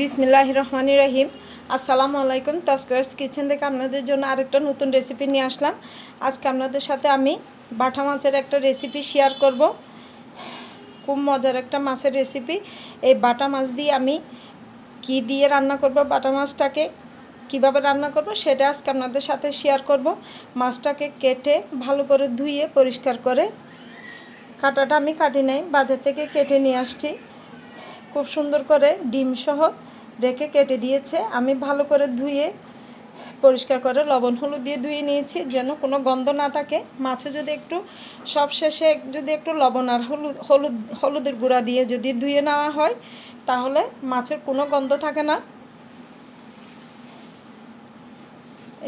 বিসমিল্লাহ রহমান রহিম আসসালামু আলাইকুম তস্করাস কিচেন থেকে আপনাদের জন্য আরেকটা নতুন রেসিপি নিয়ে আসলাম। আজকে আপনাদের সাথে আমি বাটা মাছের একটা রেসিপি শেয়ার করব। খুব মজার একটা মাছের রেসিপি এই বাটা মাছ দিয়ে আমি কি দিয়ে রান্না করব, বাটা মাছটাকে কীভাবে রান্না করব, সেটা আজকে আপনাদের সাথে শেয়ার করব। মাছটাকে কেটে ভালো করে ধুয়ে পরিষ্কার করে কাটাটা আমি কাটি নাই, বাজার থেকে কেটে নিয়ে আসছি। খুব সুন্দর করে ডিম সহ রেখে কেটে দিয়েছে। আমি ভালো করে ধুয়ে, পরিষ্কার করে লবণ হলুদ দিয়ে ধুয়ে নিয়েছি যেন কোনো গন্ধ না থাকে। মাছে যদি একটু, সব শেষে যদি একটু লবণ আর হলুদ হলুদ, হলুদের গুঁড়া দিয়ে যদি ধুয়ে নেওয়া হয়, তাহলে মাছের কোনো গন্ধ থাকে না।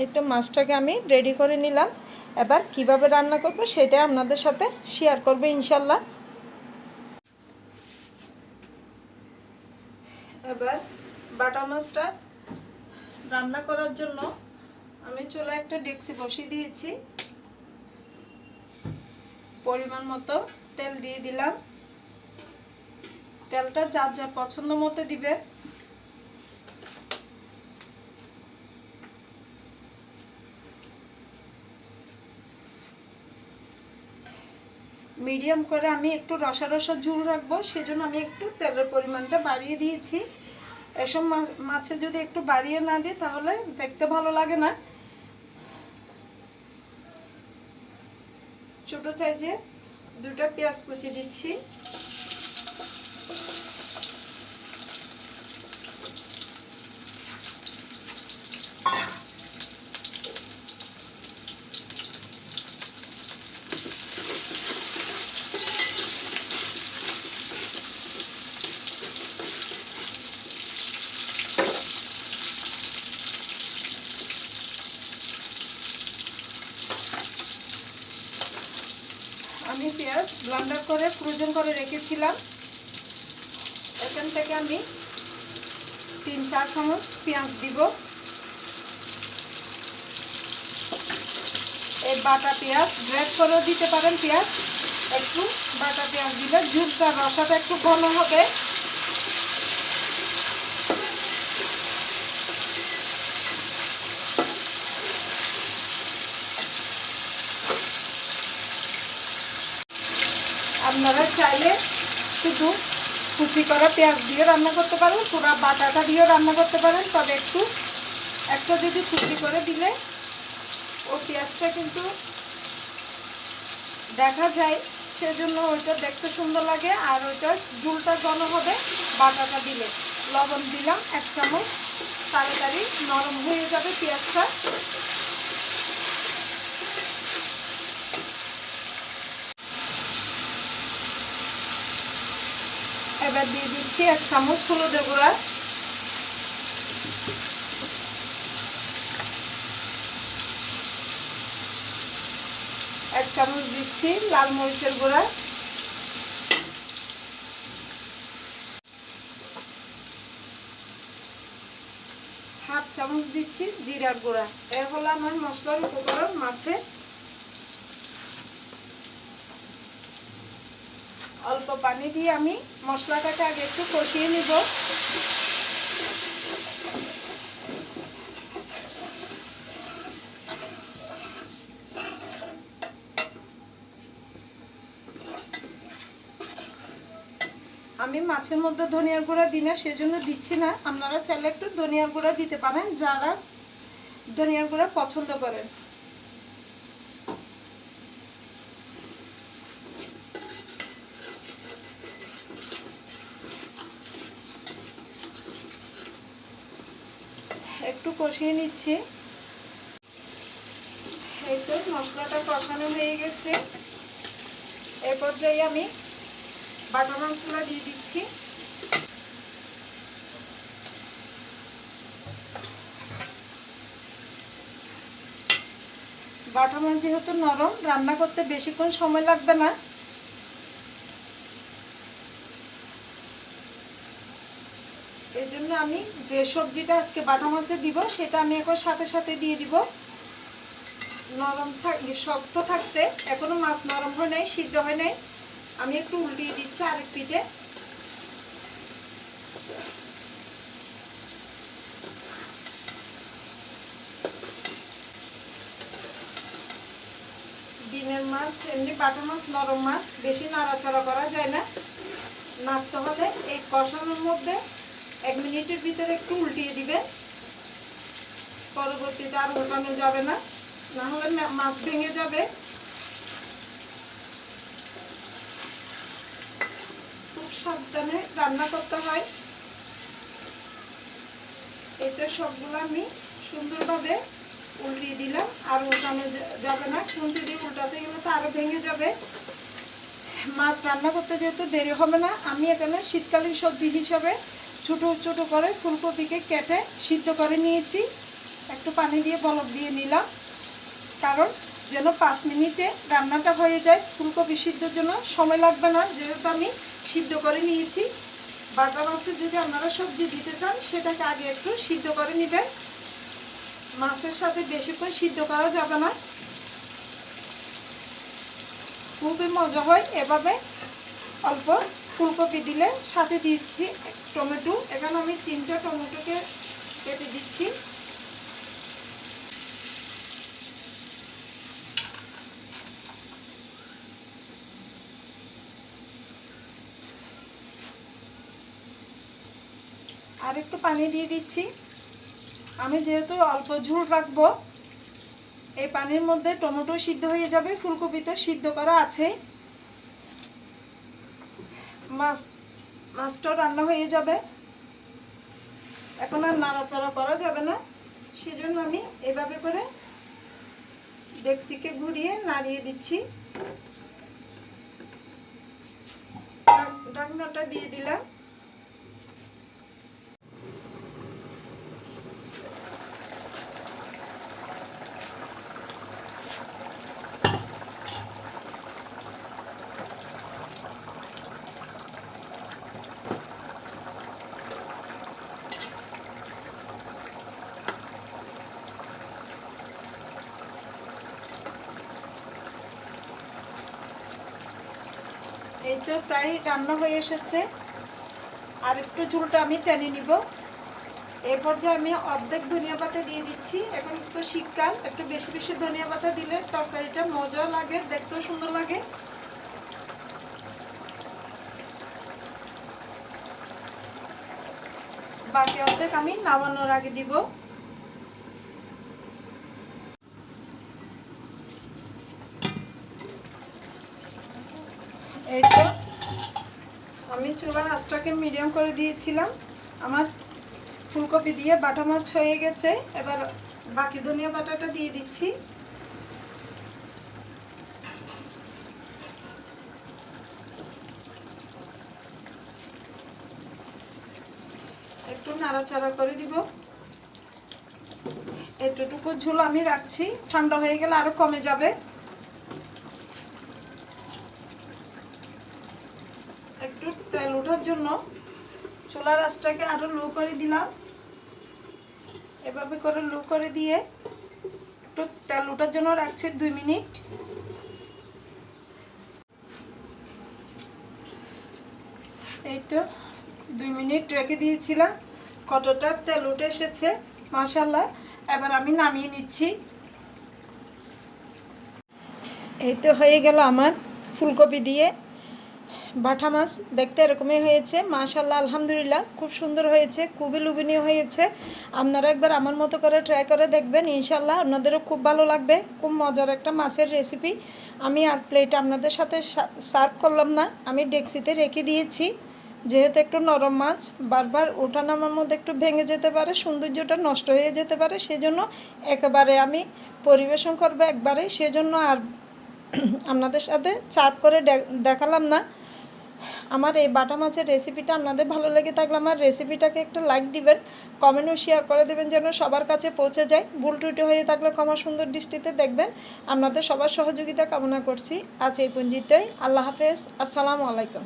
এই তো মাছটাকে আমি রেডি করে নিলাম। এবার কীভাবে রান্না করব সেটা আপনাদের সাথে শেয়ার করব ইনশাল্লাহ। এবার বাটা মাছটা রান্না করার জন্য আমি চুলা একটা ডেক্সি বসিয়ে দিয়েছি। পরিমাণ মতো তেল দিয়ে দিলাম। তেলটা যার যা পছন্দ মতো দিবে। মিডিয়াম করে আমি একটু রসা রসা ঝুল রাখব, সেজন্য আমি একটু তেলের পরিমাণটা বাড়িয়ে দিয়েছি। এসব মাছ যদি একটু বাড়িয়ে না দিই তাহলে দেখতে ভালো লাগে না। ছোটো সাইজে দুটা পেঁয়াজ কুচি দিচ্ছি। আমি পেঁয়াজ ব্লান্ডার করে ফ্রোজেন করে রেখেছিলাম। এখান থেকে আমি তিন, চার চামচ পেঁয়াজ দিব। এই বাটা পেঁয়াজ গ্রেড করেও দিতে পারেন পেঁয়াজ। একটু বাটা পেঁয়াজ দিলে জুসটা রসাটা একটু ঘন হবে। আপনারা চাইলে শুধু কুচি করা পেঁয়াজ দিয়ে রান্না করতে পারেন, পুরা বাটাটা দিয়েও রান্না করতে পারেন, তবে একটু, একটা যদি কুচি করে দিলে ও পেঁয়াজটা কিন্তু দেখা যায় সেজন্য ওইটা দেখতে সুন্দর লাগে আর ওইটা ঝুলটা ঘন হবে, বাটাটা দিলে। লবণ দিলাম এক চামচ, তাড়াতাড়ি নরম হয়ে যাবে পেঁয়াজটা। এবার দিয়ে দিচ্ছি, এক চামচ হলুদের গুঁড়া। এক চামচ দিচ্ছি লাল মরিচের গুঁড়া। হাফ চামচ দিচ্ছি জিরার গুঁড়া। এ হলো আমার মশলার উপকরণ মাছে অল্প পানি দিয়ে আমি মশলাটাকে আগে একটু কষিয়ে নিব। আমি মাছের মধ্যে ধনিয়ার গুঁড়া দিই না, সেজন্য দিচ্ছি না। আপনারা চাইলে একটু ধনিয়ার গুঁড়া দিতে পারেন, যারা ধনিয়ার গুঁড়া পছন্দ করেন। একটু কষিয়ে নিচ্ছি। এই তো মশলাটা কষানো হয়ে গেছে। এ পর্যায়ে আমি বাটা মাছগুলো দিয়ে দিচ্ছি। বাটা মাছ যেহেতু নরম, রান্না করতে বেশিক্ষণ সময় লাগবে না। আমি যে সবজিটা আজকে বাটা মাছে দিব, সেটা আমি এখন সাথে সাথে দিয়ে দিব। নরম থাকলে ইয়ে শক্ত থাকতে, এখনও মাছ নরম হয় নাই, সিদ্ধ হয় নাই। আমি একটু উল্টিয়ে দিচ্ছি আরেক পিঠে। ডিমের মাছ, এমনি বাটা মাছ, নরম মাছ, বেশি নাড়াচাড়া করা যায় না। নাড়তে হলে এই কষানোর মধ্যে এক মিনিটের ভিতরে একটু উল্টিয়ে দিবে। পরবর্তীতে আর উল্টানো যাবে না। না হলে মাছ ভেঙে যাবে। খুব সাবধানে রান্না করতে হয়। এতে সবগুলো আমি সুন্দরভাবে উল্টিয়ে দিলাম, আর উল্টানো যাবে না। খুন্তি দিয়ে উল্টাতে গেলে তো আরও ভেঙে যাবে। মাছ রান্না করতে যেহেতু দেরি হবে না, আমি এখানে শীতকালীন সবজি হিসাবে ছোটো ছোটো করে ফুলকপিকে কেটে সিদ্ধ করে নিয়েছি। একটু পানি দিয়ে বলক দিয়ে নিলাম। কারণ যেন পাঁচ মিনিটে রান্নাটা হয়ে যায়, ফুলকপি সিদ্ধর জন্য সময় লাগবে না, যেহেতু আমি সিদ্ধ করে নিয়েছি। বাটা মাছের যদি আপনারা সবজি দিতে চান, সেটাকে আগে একটু সিদ্ধ করে নেবেন। মাছের সাথে বেশিক্ষণ সিদ্ধ করা যাবে না। খুবই মজা হয় এভাবে অল্প ফুলকপি দিলে সাথে দিচ্ছি টমেটো। এখানে আমি তিনটা টমেটোকে কেটে দিচ্ছি। আর একটু পানি দিয়ে দিচ্ছি। আমি যেহেতু অল্প ঝুল রাখব, এই পানির মধ্যে টমেটো সিদ্ধ হয়ে যাবে, ফুলকপি তো সিদ্ধ করা আছে মাছ, মাছটা রান্না হয়ে যাবে। এখন আর নাড়াচাড়া করা যাবে না। সেজন্য আমি এভাবে করে ডেক্সিকে ঘুরিয়ে নাড়িয়ে দিচ্ছি। ঢাক- ঢাকনাটা দিয়ে দিলাম। এই তো প্রায় রান্না হয়ে এসেছে। আর একটু ঝুলটা আমি টেনে নিব। এরপর যে আমি অর্ধেক ধনিয়া পাতা দিয়ে দিচ্ছি, এখন তো শীতকাল, একটু বেশি বেশি ধনিয়া পাতা দিলে তরকারিটা মজাও লাগে, দেখতেও সুন্দর লাগে। বাকি অর্ধেক আমি নামানোর আগে দিব। এই তো, আমি চুলার আঁচটাকে মিডিয়াম করে দিয়েছিলাম। আমার ফুলকপি দিয়ে বাটা মাছ হয়ে গেছে। এবার বাকি ধনিয়া বাটাটা দিয়ে দিচ্ছি। একটু নাড়াচাড়া করে দিব। এতটুকু ঝোল আমি রাখছি। ঠান্ডা হয়ে গেলে আরও কমে যাবে একটু তেল ওঠার জন্য চুলার আঁচটাকে আরও লো করে দিলাম। এভাবে করে লো করে দিয়ে একটু তেল ওঠার জন্য রাখছি দুই মিনিট। এই তো দুই মিনিট রেখে দিয়েছিলাম। কতটা তেল উঠে এসেছে মাসাল্লাহ এবার আমি নামিয়ে নিচ্ছি। এই তো হয়ে গেল আমার ফুলকপি দিয়ে। বাটা মাছ দেখতে এরকমই হয়েছে। মাশাল্লাহ আলহামদুলিল্লাহ, খুব সুন্দর হয়েছে, খুবই লুবিনীয় হয়েছে। আপনারা একবার আমার মতো করে ট্রাই করে দেখবেন ইনশাল্লাহ আপনাদেরও খুব ভালো লাগবে। খুব মজার একটা মাছের রেসিপি আমি আর প্লেট আপনাদের সাথে সার্ভ করলাম না। আমি ডেক্সিতে রেখে দিয়েছি। যেহেতু একটু নরম মাছ, বারবার ওঠা নামার মধ্যে একটু ভেঙে যেতে পারে, সৌন্দর্যটা নষ্ট হয়ে যেতে পারে, সেজন্য একেবারে আমি পরিবেশন করব একবারে। সেজন্য আর আপনাদের সাথে চাপ করে দেখালাম না। আমার এই বাটা মাছের রেসিপিটা আপনাদের ভালো লেগে থাকলে আমার রেসিপিটাকে একটা লাইক দিবেন কমেন্টও শেয়ার করে দেবেন যেন সবার কাছে পৌঁছে যায়। ভুল টুটি হয়ে থাকলে ক্ষমা সুন্দর দৃষ্টিতে দেখবেন। আপনাদের সবার সহযোগিতা কামনা করছি। আজ এই পুঞ্জিতেই আল্লাহ হাফেজ। আসসালামু আলাইকুম।